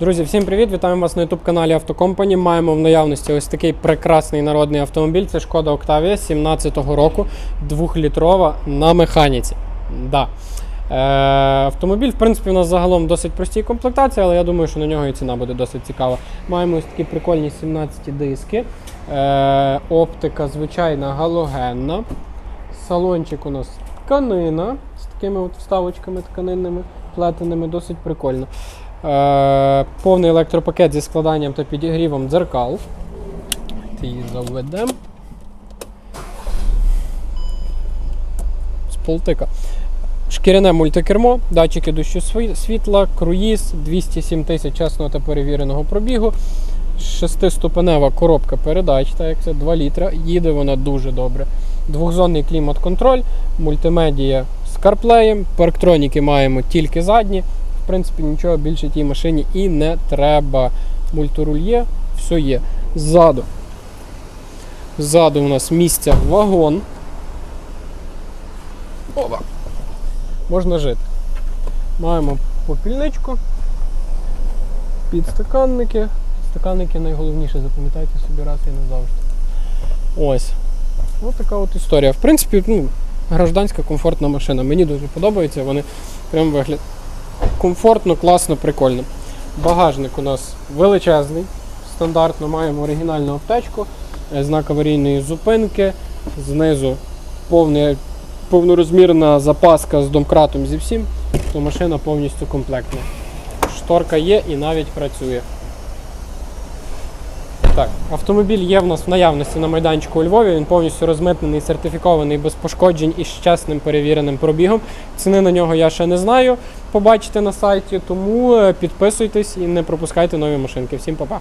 Друзі, всім привіт! Вітаємо вас на youtube каналі Автокомпані. Маємо в наявності ось такий прекрасний народний автомобіль. Це шкода Octavia 17-го року, 2-літрова на механіці. Да. Е, автомобіль, в принципі, у нас загалом досить простій комплектації, але я думаю, що на нього і ціна буде досить цікава. Маємо ось такі прикольні 17 диски. Е, оптика звичайна галогенна. Салончик у нас тканина з такими от вставочками тканинними, плетеними, досить прикольно. Е, повний електропакет зі складанням та підігрівом дзеркал. Її заведемо. З полтика. Шкіряне мультикермо, датчики дощу світла, круїз, 207 тисяч чесного та перевіреного пробігу. Шестиступенева коробка передач, так як це 2 літра. Їде вона дуже добре. Двохзонний клімат-контроль, мультимедія з CarPlay, парктроніки маємо тільки задні. В принципі, нічого більше тій машині і не треба. Мультируль є, все є. Ззаду. Ззаду у нас місця вагон. Опа. Можна жити. Маємо попільничку, підстаканники. Стаканники найголовніше, запам'ятайте собі раз і назавжди. Ось. Ось така от історія. В принципі, ну, гражданська комфортна машина. Мені дуже подобається. Вони прям вигляд комфортно, класно, прикольно. Багажник у нас величезний. Стандартно маємо оригінальну аптечку, е, знак аварійної зупинки, знизу повний, повнорозмірна запаска з домкратом зі всім, то машина повністю комплектна. Шторка є і навіть працює. Так, автомобіль є в нас в наявності на майданчику у Львові. Він повністю розмитнений, сертифікований, без пошкоджень і з чесним перевіреним пробігом. Ціни на нього я ще не знаю. Побачите на сайті, тому е, підписуйтесь і не пропускайте нові машинки. Всім па-па!